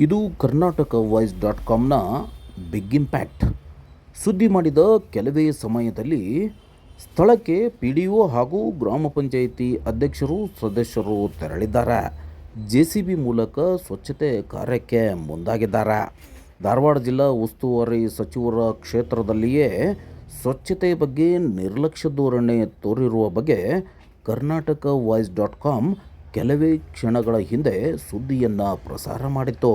ಇದು Karnataka voice dot ಕಾಮ್ನ big impact ಸುದ್ದಿ ಮಾಡಿದ ಕೆಲವೇ ಸಮಯದಲ್ಲಿ ಸ್ಥಳಕ್ಕೆ ಪಿ ಡಿ ಒ ಹಾಗೂ ಗ್ರಾಮ ಪಂಚಾಯಿತಿ ಅಧ್ಯಕ್ಷರು ಸದಸ್ಯರು ತೆರಳಿದ್ದಾರೆ. ಜೆ ಸಿ ಬಿ ಮೂಲಕ ಸ್ವಚ್ಛತೆ ಕಾರ್ಯಕ್ಕೆ ಮುಂದಾಗಿದ್ದಾರೆ. ಧಾರವಾಡ ಜಿಲ್ಲಾ ಉಸ್ತುವಾರಿ ಸಚಿವರ ಕ್ಷೇತ್ರದಲ್ಲಿಯೇ ಸ್ವಚ್ಛತೆ ಬಗ್ಗೆ ನಿರ್ಲಕ್ಷ್ಯ ಧೋರಣೆ ತೋರಿರುವ ಬಗ್ಗೆ ಕರ್ನಾಟಕ ವಾಯ್ಸ್ ಡಾಟ್ ಕಾಮ್ ಕೆಲವೇ ಕ್ಷಣಗಳ ಹಿಂದೆ ಸುದ್ದಿಯನ್ನು ಪ್ರಸಾರ ಮಾಡಿತ್ತು.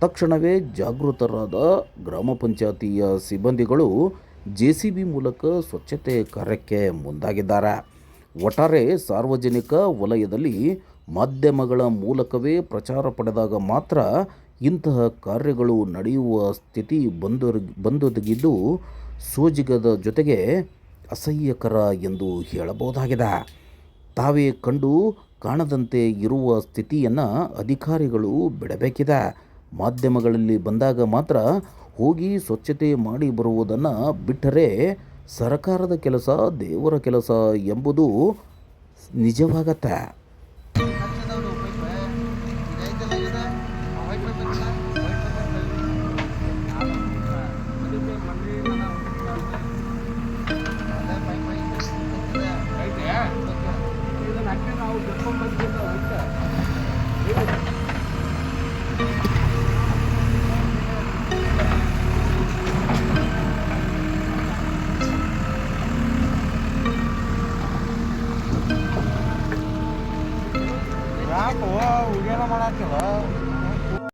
ತಕ್ಷಣವೇ ಜಾಗೃತರಾದ ಗ್ರಾಮ ಪಂಚಾಯತಿಯ ಸಿಬ್ಬಂದಿಗಳು ಜೆ ಸಿ ಬಿ ಮೂಲಕ ಸ್ವಚ್ಛತೆ ಕಾರ್ಯಕ್ಕೆ ಮುಂದಾಗಿದ್ದಾರೆ. ಒಟ್ಟಾರೆ ಸಾರ್ವಜನಿಕ ವಲಯದಲ್ಲಿ ಮಾಧ್ಯಮಗಳ ಮೂಲಕವೇ ಪ್ರಚಾರ ಪಡೆದಾಗ ಮಾತ್ರ ಇಂತಹ ಕಾರ್ಯಗಳು ನಡೆಯುವ ಸ್ಥಿತಿ ಬಂದೊರ್ ಬಂದೊದಗಿದ್ದು ಸೋಜಿಗದ ಜೊತೆಗೆ ಅಸಹ್ಯಕರ ಎಂದು ಹೇಳಬಹುದಾಗಿದೆ. ತಾವೇ ಕಂಡು ಕಾಣದಂತೆ ಇರುವ ಸ್ಥಿತಿಯನ್ನು ಅಧಿಕಾರಿಗಳು ಬಿಡಬೇಕಿದೆ. ಮಾಧ್ಯಮಗಳಲ್ಲಿ ಬಂದಾಗ ಮಾತ್ರ ಹೋಗಿ ಸ್ವಚ್ಛತೆ ಮಾಡಿ ಬರುವುದನ್ನು ಬಿಟ್ಟರೆ ಸರ್ಕಾರದ ಕೆಲಸ, ದೇವರ ಕೆಲಸ ಎಂಬುದು ನಿಜವಾಗತ್ತೆ. રાખો ઉજાલા મળા કેવા